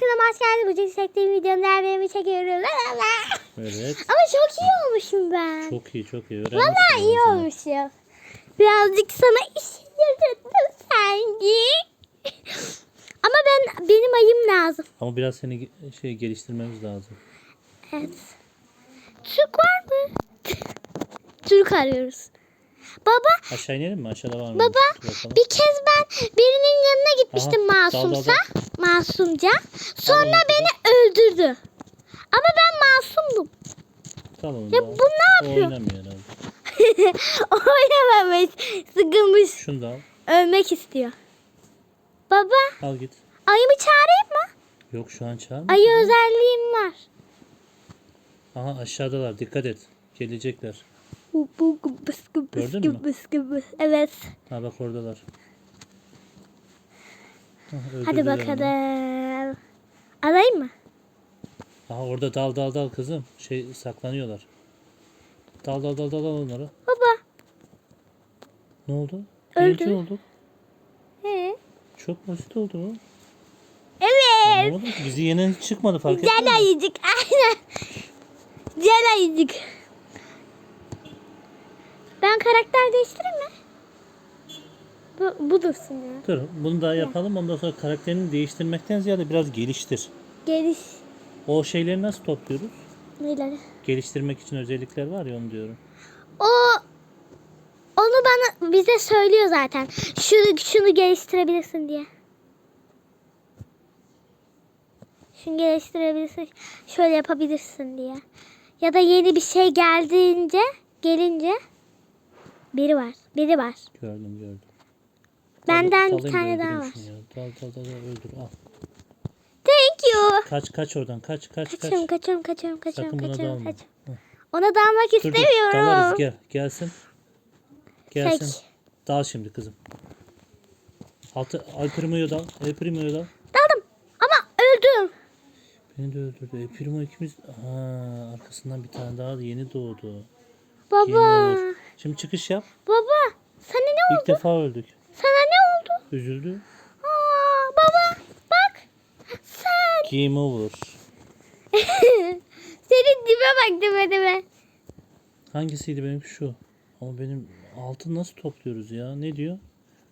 kanalıma hoş geldiniz. Bugün çektiğim videonun derneğimi çekiyorum. La la la. Evet. Ama çok iyi olmuşum ben. Çok iyi çok iyi. Valla Öğrenmişsin iyi en azından. olmuşum. Birazcık sana iş yarattım sanki. Ama ben benim ayım lazım. Ama biraz seni şey geliştirmemiz lazım. Evet. Türk var mı? Türk arıyoruz. Baba, Aşağı inelim mi? Aşağıda var mı? baba bir kez ben birinin yanına gitmiştim Aha, dal, dal, masumsa. Masumca. Sonra beni öldürdü. Ama ben masumdum. Tamam. Ya bu ne yapıyor? Oynamıyor herhalde. Oynamamış. Sıkılmış. Şunu da al. Ölmek istiyor. Baba, Al git. ayımı çağırayım mı? Yok şu an çağırma. Ayı özelliğim var. Aha aşağıdalar. Dikkat et. Gelecekler. Gördün mü? Evet. Ha bak oradalar. Hadi bakalım. Alayım mı? Aha orada dal dal dal kızım. Şey saklanıyorlar. Dal dal dal dal onları. Baba. Ne oldu? Öldü. Birinci olduk. He. Çok basit oldu o. Evet. Anlamadım. Bizi hiç çıkmadı fark ettin mi? ayıcık. Aynen. Gel ayıcık. Ben karakter değiştireyim? Bu, bu dursun ya. Dur bunu daha yapalım ondan sonra karakterini değiştirmekten ziyade biraz geliştir. Geliş. O şeyleri nasıl topluyoruz? Neleri? Geliştirmek için özellikler var ya onu diyorum. O onu bana bize söylüyor zaten. Şunu şunu geliştirebilirsin diye. Şunu geliştirebilirsin. Şöyle yapabilirsin diye. Ya da yeni bir şey geldiğince gelince biri var. Biri var. Gördüm gördüm. Benden bir tane daha var. ya. Dal dal dal öldür al. Thank you. Kaç kaç oradan kaç kaç kaç. Kaçıyorum, kaçıyorum, kaçıyorum, kaçıyorum, Sakın buna kaçıyorum, dalma. kaçıyorum. Ona dalmak Dur dur istemiyorum. dalarız gel gelsin. Gelsin. Peki. Dal şimdi kızım. Altı El Primo'ya dal. El Primo'ya dal. Daldım ama öldüm. Beni de öldürdü. El Primo ikimiz... Ha, arkasından bir tane daha yeni doğdu. Baba, Game over. Şimdi çıkış yap. baba sana ne oldu? İlk defa öldük. Sana ne oldu? Üzüldü. Aa, baba bak sen. Game over. Senin dibe bak dibe dibe. Hangisiydi benim şu? Ama benim altın nasıl topluyoruz ya? Ne diyor?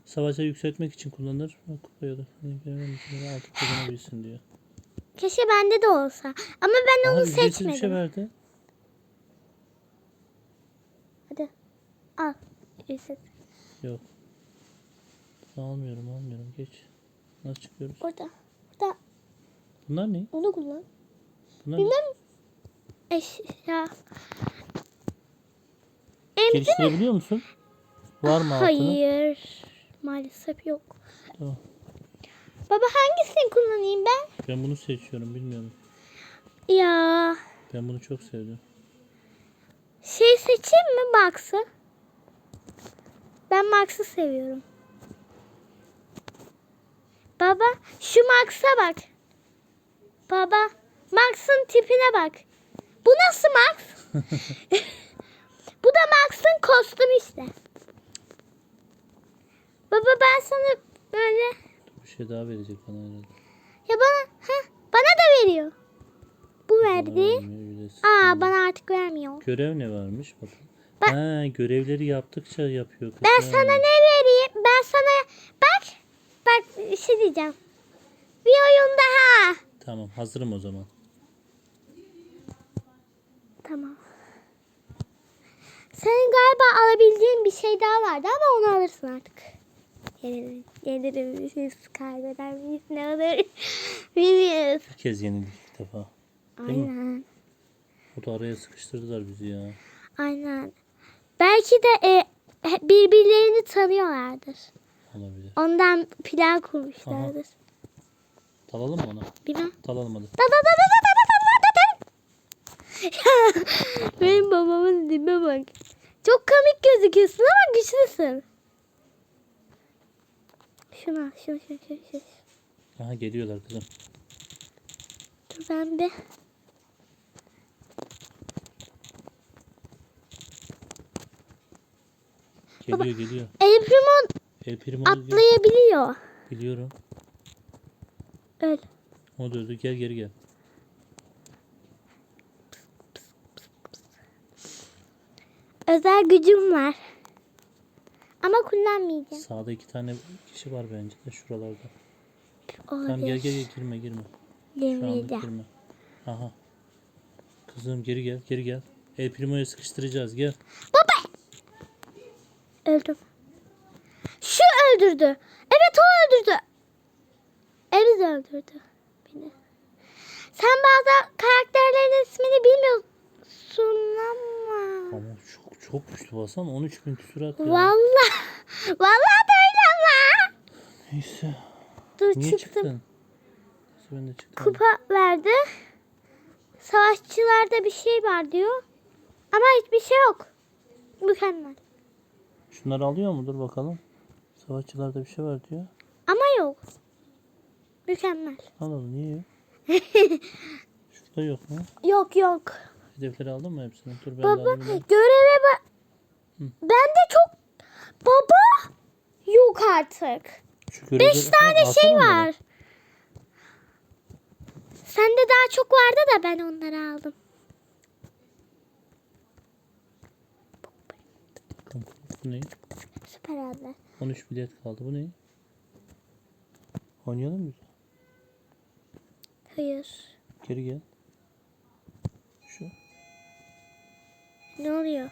Savaşa yükseltmek için kullanılır. Kupaya da altın kazanabilsin diyor. Keşke bende de olsa. Ama ben Aha onu ücretsiz bir seçmedim. şey verdi. Hadi al. Ücretsiz. Yok. Almıyorum almıyorum geç. Nasıl çıkıyoruz? Orada. Orada Bunlar ne? onu kullan. Bunlar ne? Bilmem. Eşya. Emzi mi? Geliştirebiliyor musun? Var mı altını? Hayır. Maalesef yok. Tamam. Baba hangisini kullanayım ben? Ben bunu seçiyorum bilmiyorum. Ya Ben bunu çok sevdim. şey seçeyim mi Max'ı? Ben Max'ı seviyorum. Baba şu Max'a bak. Baba Max'ın tipine bak. Bu nasıl Max? Bu da Max'ın kostümü işte. Baba ben sana böyle Bir şey daha verecek bana herhalde. ya bana ha bana da veriyor. Bu verdi. Aa bana artık vermiyor. Görev ne varmış bakın. Ben- Ha, görevleri yaptıkça yapıyor kız. Ben Ha. sana ne vereyim? Ben sana bak bir şey diyeceğim. Bir oyun daha. Tamam hazırım o zaman. Tamam. Senin galiba alabileceğin bir şey daha vardı ama onu alırsın artık. Biz kaybeder miyiz? Ne olur? Bilmiyoruz. Bir kez yenildik ilk defa. Değil mi? Aynen. O da araya sıkıştırdılar bizi ya. Aynen. Belki de e, birbirlerini tanıyorlardır. Ondan plan kurmuşlardır. Dalalım mı ona? Bilmem. Dalalım hadi. Da da da da da da da da da da. Benim babamın dibe bak. Çok komik gözüküyorsun ama güçlüsün. Şuna, şuna, şuna, şuna, şuna. Aha geliyorlar kızım. Dur ben bir. Geliyor geliyor. El Primo El Primo'yu atlayabiliyor. biliyorum. Öl. O da öldü. Gel geri gel. Özel gücüm var. Ama kullanmayacağım. Sağda iki tane kişi var bence de şuralarda. Tamam Olabilir. gel gel gel girme girme. Şu anda Girmeyeceğim. girme. Aha. Kızım geri gel geri gel. El Primo'ya sıkıştıracağız gel. Öldüm. Öldürdü. Evet o öldürdü. Eriz öldürdü beni. Sen bazı karakterlerin ismini bilmiyorsun ama. Ama çok çok güçlü baksana 13 bin küsurat ya. Vallahi. Vallahi da öyle ama. Neyse. Dur Niye çıktım. çıktın? Ben de çıktım. Kupa verdi. Savaşçılarda bir şey var diyor. Ama hiçbir şey yok. Mükemmel. Şunları alıyor mu? Dur bakalım. Savaşçılarda bir şey var diyor. Ama yok. Mükemmel. Alalım niye yok? Şurada yok mu? Yok yok. Hedefleri aldın mı hepsini? Dur ben de Baba alayım. ya. göreve bak. Ben de çok baba yok artık. Şu görevleri- Beş tane Ha, şey var. Sende daha çok vardı da ben onları aldım. Bu ne? Aldı. 13 bilet kaldı. Bu ne? Oynayalım mı? Hayır. Geri gel. Şu. Ne oluyor?